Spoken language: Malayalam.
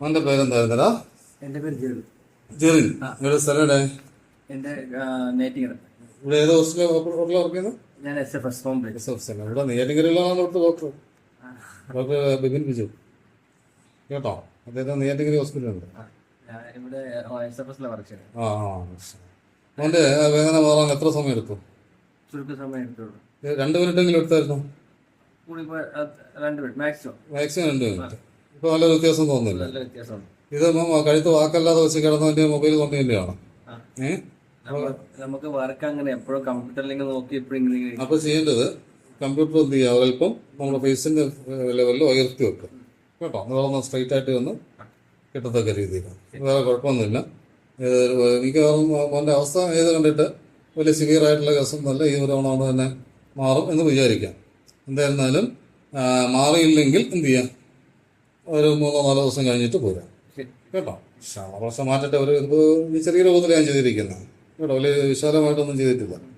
മോന്റെ പേരെന്തായിരുന്നടാ? എന്റെ പേര് ജെറിൻ. ജെറിൻ. നിങ്ങളുടെ സ്ഥലം എവിടെ? എന്റെ നേറ്റിംഗ് ഇവിടെ ഏത് ഹോസ്റ്റലിൽ ഹോട്ടലിൽ വർക്ക് ചെയ്യുന്നത് ഞാൻ S F S home S F സ്ഥലം ഇവിടെ നെയ്യാറ്റിങ്കരിയിലാണ് ഇവിടുത്തെ ഡോക്ടർ ഡോക്ടർ ബിപിൻ ബിജു. കേട്ടോ? അദ്ദേഹം നെയ്യാറ്റിങ്കരി ഹോസ്പിറ്റലുണ്ട് എസ് ആ മോന്റെ വേദന മാറാൻ എത്ര സമയം എടുത്തു രണ്ട് മിനിറ്റെങ്കിലും എടുത്തായിരുന്നു? മാക്സിമം രണ്ട് മിനിറ്റ്. ഇപ്പൊ നല്ല വ്യത്യാസം തോന്നുന്നില്ല. നല്ല വ്യത്യാസമുണ്ട് ഇത് മ- കഴുത്ത് വാക്കല്ലാതെ വെച്ച് കിടന്നതിന്റെ മൊബൈൽ കൊണ്ട് തന്നെയാണ് നമ്മ- നമുക്ക് വർക്ക് അങ്ങനെ എപ്പോഴും കമ്പ്യൂട്ടറിലേക്ക് നോക്കി എപ്പോഴും ഇങ്ങനെ ഇങ്ങനെ അപ്പൊ ചെയ്യേണ്ടത് കമ്പ്യൂട്ടർ എന്ത് ചെയ്യുക അല്പം നമ്മുടെ ഫേസിന്റെ ലെവലിൽ ഉയർത്തി വെക്കുക. കേട്ടോ? നിങ്ങളൊന്ന് സ്ട്രൈറ്റ് ആയിട്ട് വന്ന് കിട്ടത്തക്ക രീതിയിൽ വേറെ കുഴപ്പമൊന്നുമില്ല. എനിക്ക് മിക്കവാറും മോന്റെ അവസ്ഥ ഏത് കണ്ടിട്ട് വലിയ സിവിയർ ആയിട്ടുള്ള കേസൊന്നുമല്ല. ഈ ഒരു തവണ കൊണ്ട് തന്നെ മാറും എന്ന് വിചാരിക്കാം. എന്തായിരുന്നാലും ആ, മാറിയില്ലെങ്കിൽ എന്ത് ചെയ്യാം? ഒരു മൂന്നോ നാലോ ദിവസം കഴിഞ്ഞിട്ട് പോരാം. കേട്ടോ? പ്രശ്നം മാറ്റട്ടെ ഒരു ഇപ്പോൾ ചെറിയ രൂപത്തിൽ ഞാൻ ചെയ്തിരിക്കുന്നത് കേട്ടോ? വലിയ വിശാലമായിട്ടൊന്നും ചെയ്തിട്ടില്ല.